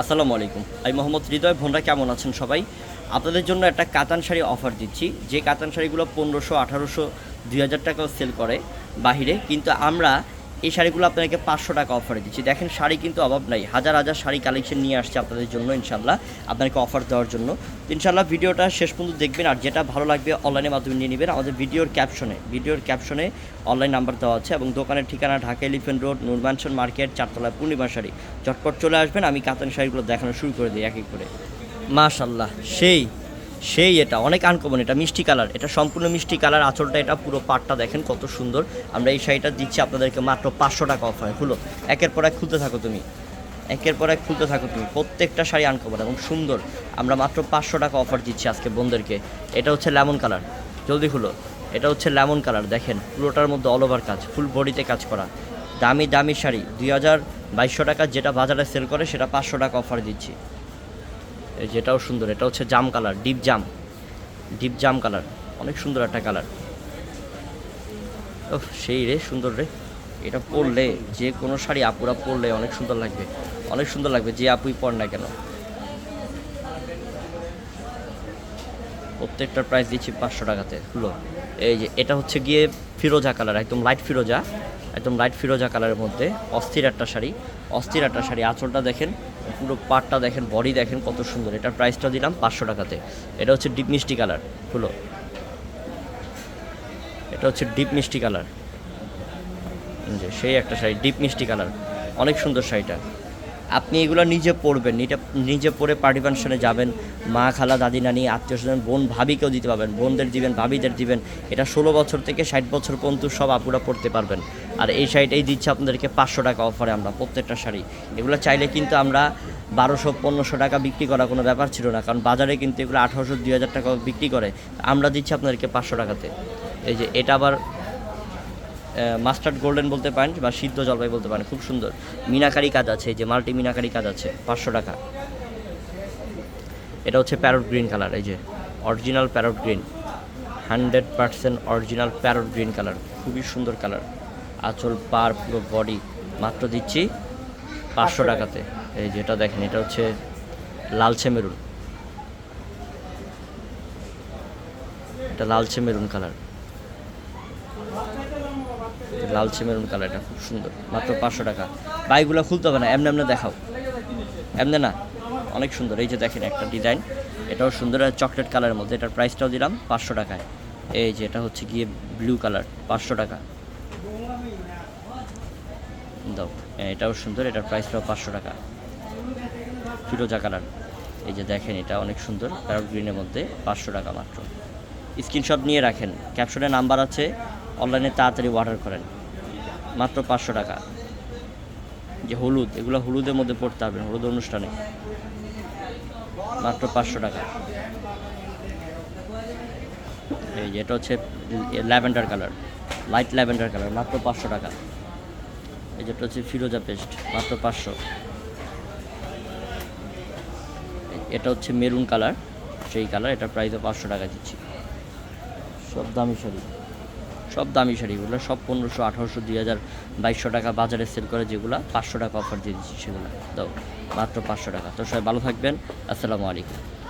আসসালামু আলাইকুম। আমি মোহাম্মদ হৃদয় ভোনরা কেমন আছেন সবাই? আপনাদের জন্য একটা কাতান শাড়ি অফার দিচ্ছি। যে কাতান শাড়িগুলো পনেরোশো, আঠারোশো, দুই হাজার টাকাও সেল করে বাহিরে। কিন্তু আমরা এই শাড়িগুলো আপনাদেরকে পাঁচশো টাকা অফারে দিচ্ছি। দেখেন, শাড়ি কিন্তু অভাব নাই। হাজার হাজার শাড়ি কালেকশন নিয়ে আসছে আপনাদের জন্য ইনশাল্লাহ আপনাদেরকে অফার দেওয়ার জন্য। ইনশাল্লাহ ভিডিওটা শেষ পর্যন্ত দেখবেন, আর যেটা ভালো লাগবে অনলাইনের মাধ্যমে নিয়ে নেবেন, আমাদের ভিডিওর ক্যাপশনে ভিডিওর ক্যাপশনে অনলাইন নাম্বার দেওয়া আছে এবং দোকানের ঠিকানা ঢাকা এলিফেন্ট রোড নুরমানসন মার্কেট চারতলা পূর্ণিমা শাড়ি। চটপট চলে আসবেন, আমি কাতান শাড়িগুলো দেখানো শুরু করে দিই, এক এক করে। মাশাল্লাহ সেই সেই এটা, অনেক আনকমন এটা মিষ্টি কালার, এটা সম্পূর্ণ মিষ্টি কালার, আঁচলটা এটা পুরো পাটটা দেখেন কত সুন্দর। আমরা এই শাড়িটা দিচ্ছি আপনাদেরকে মাত্র পাঁচশো টাকা অফার খুলো। একের পর এক খুলতে থাকো তুমি। একের পর এক খুলতে থাকো তুমি। প্রত্যেকটা শাড়ি আনকমন এবং সুন্দর। আমরা মাত্র পাঁচশো টাকা অফার দিচ্ছি আজকে বোনদেরকে। এটা হচ্ছে লেমন কালার জলদি খুলো। এটা হচ্ছে লেমন কালার দেখেন। পুরোটার মধ্যে অল ওভার কাজ ফুল বডিতে কাজ করা। দামি দামি শাড়ি, দুই হাজার বাইশশো টাকা যেটা বাজারে সেল করে, সেটা পাঁচশো টাকা অফার দিচ্ছি। যেটাও সুন্দর, এটা হচ্ছে জাম কালার, ডিপ জাম ডিপ জাম কালার, অনেক সুন্দর একটা কালার। ও সেই রে, সুন্দর রে। এটা পরলে, যে কোনো শাড়ি আপুরা পরলে অনেক সুন্দর লাগবে, অনেক সুন্দর লাগবে, যে আপুই পর না কেন। প্রত্যেকটার প্রাইস দিচ্ছি পাঁচশো টাকাতে, হলো। এই যে, এটা হচ্ছে গিয়ে ফিরোজা কালার, একদম লাইট ফিরোজা। একদম লাইট ফিরোজা কালারের মধ্যে। অস্থির একটা শাড়ি। অস্থির একটা শাড়ি। আঁচলটা দেখেন, পুরো পাটটা দেখেন বডি দেখেন কত সুন্দর। এটার প্রাইসটা দিলাম পাঁচশো টাকাতে। এটা হচ্ছে ডিপ মিষ্টি কালার হলো এটা হচ্ছে ডিপ মিষ্টি কালার যে, সেই একটা শাড়ি ডিপ মিষ্টি কালার অনেক সুন্দর শাড়িটা। আপনি এগুলো নিজে পরবেন নিজে নিজে পরে পার্টি ফাংশনে যাবেন, মা, খালা, দাদি, নানি, আত্মীয় স্বজন, বোন, ভাবিকেও দিতে পারবেন, বোনদের দিবেন, ভাবিদের দিবেন। এটা ষোলো বছর থেকে ষাট বছর পর্যন্ত সব আপুরা পড়তে পারবেন। আর এই শাড়িটাই দিচ্ছে আপনাদেরকে পাঁচশো টাকা অফারে আমরা, প্রত্যেকটা শাড়ি। এগুলো চাইলে কিন্তু আমরা বারোশো, পনেরোশো টাকা বিক্রি করা কোনো ব্যাপার ছিল না, কারণ বাজারে কিন্তু এগুলো আঠারোশো, দুই হাজার টাকা বিক্রি করে। আমরা দিচ্ছি আপনাদেরকে পাঁচশো টাকাতে। এই যে এটা আবার মাস্টার্ড গোল্ডেন বলতে পারেন বা সিদ্ধ জলপাই বলতে পারেন খুব সুন্দর। মিনাকারি কাজ আছে এই যে মাল্টি মিনাকারি কাজ আছে পাঁচশো টাকা। এটা হচ্ছে প্যারট গ্রিন কালার এই যে original parrot green hundred percent original parrot green colour খুবই সুন্দর কালার। আঁচল পার পুরো বডি মাত্র দিচ্ছি পাঁচশো টাকাতে। এই যেটা দেখেন এটা হচ্ছে লালচে মেরুন। এটা লালচে মেরুন কালার। লালচে মেরুন কালার এটা খুব সুন্দর। মাত্র পাঁচশো টাকা। বাইকগুলো খুলতে হবে না এমনি এমনি দেখাও। এমনি না অনেক সুন্দর। এই যে দেখেন একটা ডিজাইন এটাও সুন্দর। আর চকলেট কালারের মধ্যে এটার প্রাইসটাও দিলাম পাঁচশো টাকায়। এই যে এটা হচ্ছে গিয়ে ব্লু কালার পাঁচশো টাকা। দাও হ্যাঁ, এটাও সুন্দর। এটার প্রাইসটাও পাঁচশো টাকা। ফিরোজা কালার এই যে দেখেন এটা অনেক সুন্দর। প্যারট গ্রিনের মধ্যে পাঁচশো টাকা মাত্র। স্ক্রিনশট নিয়ে রাখেন। ক্যাপশনে নাম্বার আছে। অনলাইনে তাড়াতাড়ি অর্ডার করেন। মাত্র পাঁচশো টাকা। যে হলুদ, এগুলো হলুদের মধ্যে পড়তে হবে হলুদ অনুষ্ঠানে। মাত্র পাঁচশো টাকা। এই যে এটা হচ্ছে lavender colour, light lavender colour, মাত্র পাঁচশো টাকা। এই যেটা হচ্ছে ফিরোজা পেস্ট, মাত্র পাঁচশো। এটা হচ্ছে মেরুন কালার, সেই কালার, এটার প্রাইসও পাঁচশো টাকা দিচ্ছি। সব দামি শাড়ি। সব দামি শাড়িগুলো, সব পনেরোশো, আঠারোশো, দুই হাজার, বাইশশো টাকা বাজারে সেল করে যেগুলো, পাঁচশো টাকা অফার দিয়ে দিচ্ছি সেগুলো। দাও, মাত্র পাঁচশো টাকা। তো সবাই ভালো থাকবেন। আসসালামু আলাইকুম।